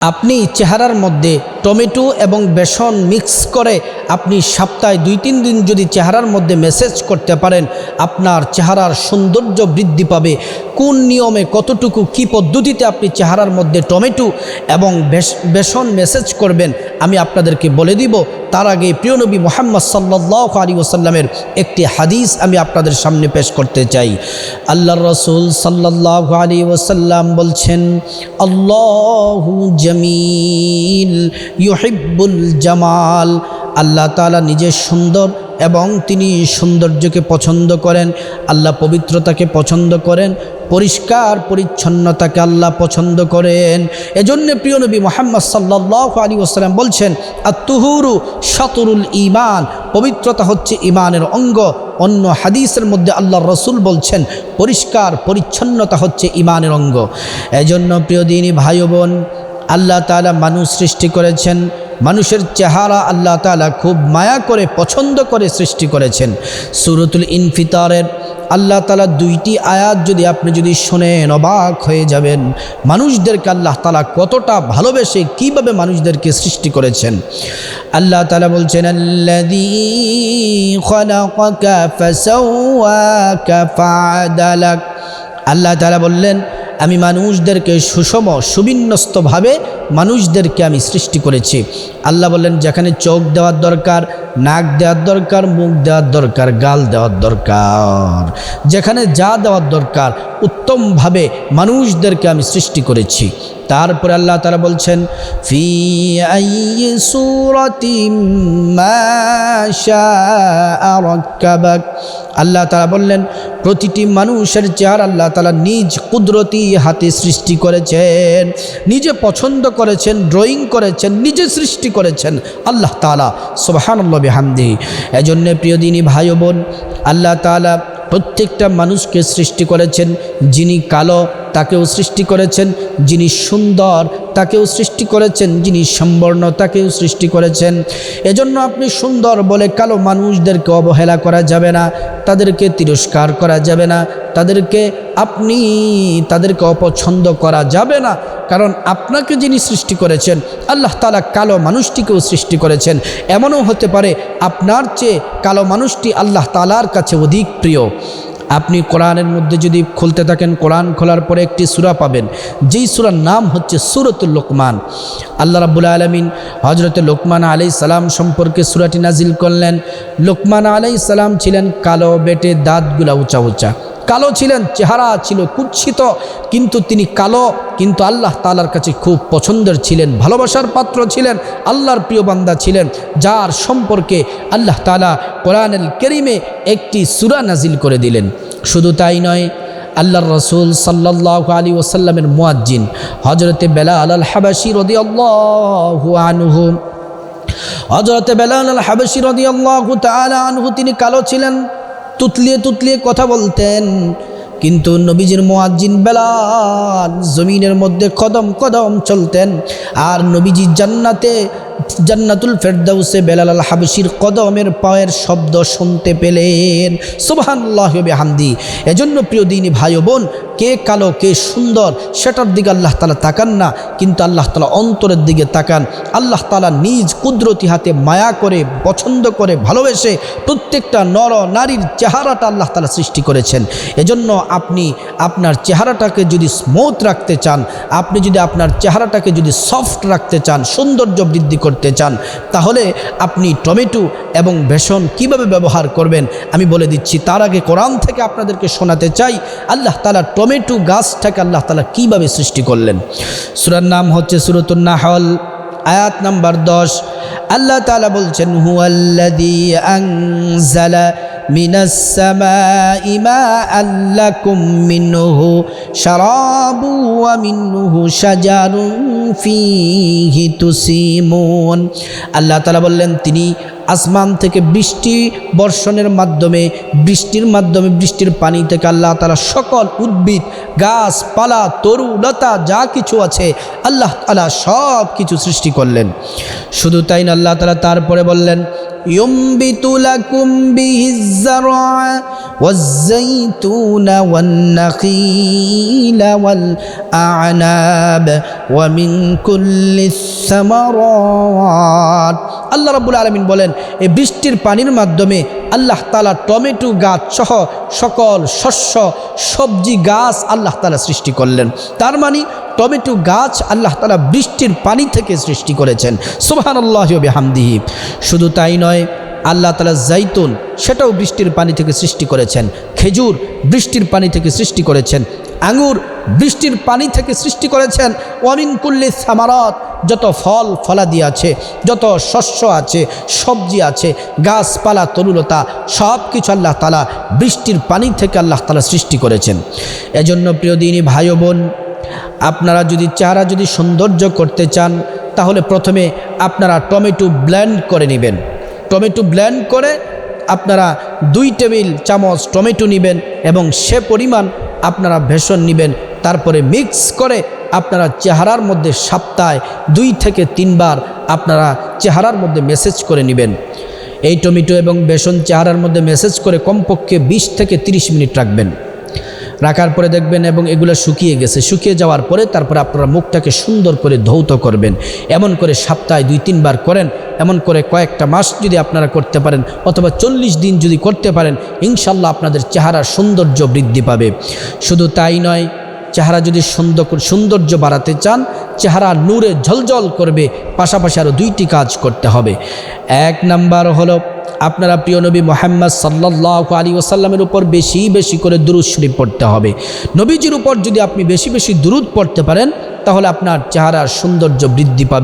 আপনি চেহারার মধ্যে টমেটো এবং বেসন মিক্স করে আপনি সপ্তাহে দুই তিন দিন যদি চেহারার মধ্যে মেসেজ করতে পারেন, আপনার চেহারার সৌন্দর্য বৃদ্ধি পাবে। কোন নিয়মে কতটুকু কি পদ্ধতিতে আপনি চেহারার মধ্যে টমেটো এবং বেসন মেসেজ করবেন, আমি আপনাদেরকে বলে দিব। তার আগে প্রিয় নবী মোহাম্মদ সাল্লাহ আলী ওসাল্লামের একটি হাদিস আমি আপনাদের সামনে পেশ করতে চাই। আল্লাহর রসুল সাল্লাহ আলী ওসাল্লাম বলছেন, আল্লাহ জমিল ইউহিব্বুল জামাল। আল্লাহ তালা নিজে সুন্দর এবং তিনি সৌন্দর্যকে পছন্দ করেন। আল্লাহ পবিত্রতাকে পছন্দ করেন। পরিষ্কার পরিচ্ছন্নতাকে আল্লাহ পছন্দ করেন। এজন্য প্রিয় নবী মোহাম্মদ সাল্লাহ আলী ওসালাম বলছেন, আত্তুহুরু শতরুল ইমান পবিত্রতা হচ্ছে ইমানের অঙ্গ। অন্য হাদিসের মধ্যে আল্লাহ রসুল বলছেন, পরিষ্কার পরিচ্ছন্নতা হচ্ছে ইমানের অঙ্গ। এজন্য প্রিয় দিনী ভাই বোন আল্লাহ তালা মানুষ সৃষ্টি করেছেন। মানুষের চেহারা আল্লাহ তালা খুব মায়া করে, পছন্দ করে সৃষ্টি করেছেন। সুরতুল ইনফিতারের আল্লাহ তালা দুইটি আয়াত যদি আপনি যদি শোনেন অবাক হয়ে যাবেন। মানুষদেরকে আল্লাহ তালা কতটা ভালোবেসে কীভাবে মানুষদেরকে সৃষ্টি করেছেন। আল্লাহ তালা বলছেন আল্লাহ আল্লাহ তালা বললেন আমি মানুষদেরকে সুষম সুবিন্যস্তভাবে মানুষদেরকে আমি সৃষ্টি করেছি। আল্লাহ বললেন যেখানে চোখ দেওয়ার দরকার নাক দেওয়ার দরকার, মুখ দেওয়ার দরকার, গাল দেওয়ার দরকার। যেখানে যা দেওয়ার দরকার, উত্তমভাবে মানুষদেরকে আমি সৃষ্টি করেছি। তারপরে আল্লাহ তারা বলছেন, ফি আল্লাহ তারা বললেন, প্রতিটি মানুষের চেহারা আল্লাহ তালা নিজ কুদরতি হাতে সৃষ্টি করেছেন, নিজে পছন্দ করেছেন ড্রয়িং করেছেন, নিজে সৃষ্টি করেছেন। আল্লাহ তালা সোবাহান্নবী হামদি এজন্যে প্রিয় দিনী ভাই বোন, আল্লাহ তালা প্রত্যেকটা মানুষকে সৃষ্টি করেছেন, যিনি কালো তাকেও সৃষ্টি করেছেন, যিনি সুন্দর তাকেও সৃষ্টি করেছেন, যিনি সম্বর্ণ তাকেও সৃষ্টি করেছেন। এজন্য আপনি সুন্দর বলে কালো মানুষদেরকে অবহেলা করা যাবে না, তাদেরকে তিরস্কার করা যাবে না, তাদেরকে আপনি তাদেরকে অপছন্দ করা যাবে না কারণ আপনাকে যিনি সৃষ্টি করেছেন, আল্লাহ তালা কালো মানুষটিকেও সৃষ্টি করেছেন। এমনও হতে পারে আপনার চেয়ে কালো মানুষটি আল্লাহ তালার কাছে অধিক প্রিয়। আপনি কোরআনের মধ্যে যদি খুলতে থাকেন, কোরআন খোলার পরে একটি সুরা পাবেন। যেই সুরার নাম হচ্ছে সুরতুল লোকমান। আল্লাহ রাবুল আলমিন হজরত লোকমান আলাই সালাম সম্পর্কে সুরাটি নাজিল করলেন। লোকমান আলাই সালাম ছিলেন কালো বেটে দাঁতগুলা উঁচা উঁচা। কালো ছিলেন, চেহারা ছিল কুচ্ছিত কিন্তু তিনি কালো, কিন্তু আল্লাহ তালার কাছে খুব পছন্দের ছিলেন, ভালোবাসার পাত্র ছিলেন, আল্লাহর প্রিয় বান্দা ছিলেন, যার সম্পর্কে আল্লাহ তালা কোরআনুল করিমে একটি সুরা নাজিল করে দিলেন। শুধু তাই নয়, আল্লাহর রসুল সাল্লাহ আলী ওসাল্লামের মুয়াজ্জিন হজরতে বেলা আল হাবাসি রদি আল্লাহ আনহু হজরতে বেলাল আল হাবাসি রদি আল্লাহ আনহু, তিনি কালো ছিলেন তুতলিয়ে তুতলিয়ে কথা বলতেন। কিন্তু নবীজির মোয়াজ্জিন বেলাল জমিনের মধ্যে কদম কদম চলতেন। আর নবীজি জান্নাতে জান্নাতুল ফেরদাউসে বেলাল আল হাবশির কদমের পায়ের শব্দ শুনতে পেলেন। সুবহানাল্লাহ হামদি এজন্য প্রিয় দিনী ভাই বোন, কে কালো, কে সুন্দর, সেটার দিকে আল্লাহ তালা তাকান না, কিন্তু আল্লাহ তালা অন্তরের দিকে তাকান। আল্লাহ তালা নিজ কুদরতি হাতে মায়া করে, পছন্দ করে, ভালোবেসে প্রত্যেকটা নর নারীর চেহারাটা আল্লাহ তালা সৃষ্টি করেছেন। এজন্য আপনি আপনার চেহারাটাকে যদি স্মুথ রাখতে চান, আপনি যদি আপনার চেহারাটাকে যদি সফট রাখতে চান, সৌন্দর্য বৃদ্ধি করতে চান, তাহলে আপনি টমেটো এবং বেসন কীভাবে ব্যবহার করবেন আমি বলে দিচ্ছি। তার আগে কোরআন থেকে আপনাদেরকে শোনাতে চাই, আল্লাহ তালা টমেটো গাছটাকে আল্লাহ তালা কীভাবে সৃষ্টি করলেন। সুরার নাম হচ্ছে সুরতুল নাহল, আয়াত নাম্বার দশ। আল্লাহ তালা বলছেন হুয়াল্লাদি আংজালা মিনাস সামাই মাআন লাকুম মিনহু শারাবু ওয়া মিনহু শাজারুন ফিহি তুসিমুন। আল্লাহ তাআলা বললেন, তিনি আসমান থেকে বৃষ্টি বর্ষণের মাধ্যমে, বৃষ্টির মাধ্যমে বৃষ্টির পানি থেকে আল্লাহ তালা সকল উদ্ভিদ, গাছপালা তরুলতা যা কিছু আছে আল্লাহ তালা সব কিছু সৃষ্টি করলেন। শুধু তাই না, আল্লাহ তালা তারপরে বললেন ইম্বিতুলা কুম্বি হিজার والزيتون والنخيل والأعناب ومن كل الثمرات আল্লাহ রাব্বুল আলমিন বলেন এই বৃষ্টির পানির মাধ্যমে আল্লাহ তালা টমেটো গাছ সহ সকল শস্য সবজি গাছ আল্লাহ তালা সৃষ্টি করলেন তার মানে টমেটো গাছ আল্লাহ তালা বৃষ্টির পানি থেকে সৃষ্টি করেছেন সুবাহান আল্লাহ হামদিহি শুধু তাই নয় আল্লাহ তালা জাইতুন, সেটাও বৃষ্টির পানি থেকে সৃষ্টি করেছেন। খেজুর বৃষ্টির পানি থেকে সৃষ্টি করেছেন। আঙুর বৃষ্টির পানি থেকে সৃষ্টি করেছেন। ওয়ামিন কুল্লি সামারত, যত ফল ফলাদি আছে, যত শস্য আছে, সবজি আছে, গাছপালা, তরুলতা সব কিছু আল্লাহ তালা বৃষ্টির পানি থেকে আল্লাহ তালা সৃষ্টি করেছেন। এজন্য প্রিয় দিনী ভাই বোন, আপনারা যদি চেহারা যদি সৌন্দর্য করতে চান, তাহলে প্রথমে আপনারা টমেটো ব্ল্যান্ড করে নেবেন। টমেটো ব্ল্যান্ড করে আপনারা দুই টেবিল চামচ টমেটো নেবেন এবং সে পরিমাণ আপনারা ভেষণ নেবেন। তারপরে মিক্স করে আপনারা চেহারার মধ্যে সপ্তাহে দুই থেকে তিনবার আপনারা চেহারার মধ্যে মেসেজ করে নেবেন। এই টমেটো এবং বেসন চেহারার মধ্যে মেসেজ করে কমপক্ষে ২০ থেকে ৩০ মিনিট রাখবেন। রাখার পরে দেখবেন এবং এগুলো শুকিয়ে গেছে। শুকিয়ে যাওয়ার পরে তারপরে আপনারা মুখটাকে সুন্দর করে ধৌত করবেন। এমন করে সপ্তাহে দুই, তিনবার করেন। এমন করে কয়েকটা মাস যদি আপনারা করতে পারেন অথবা চল্লিশ দিন যদি করতে পারেন, ইনশাল্লাহ আপনাদের চেহারার সৌন্দর্য বৃদ্ধি পাবে। শুধু তাই নয়, চেহারা যদি সুন্দর সৌন্দর্য বাড়াতে চান, চেহারা নূরে ঝলঝল করবে। পাশাপাশি আরও দুইটি কাজ করতে হবে। এক নাম্বার হলো আপনারা প্রিয় নবী মোহাম্মদ সাল্লাহ আলী ওসাল্লামের উপর বেশি বেশি করে দুরুদ শরীফ পড়তে হবে। নবীজির উপর যদি আপনি বেশি বেশি দুরুদ পড়তে পারেন, তাহলে আপনার চেহারার সৌন্দর্য বৃদ্ধি পাবে।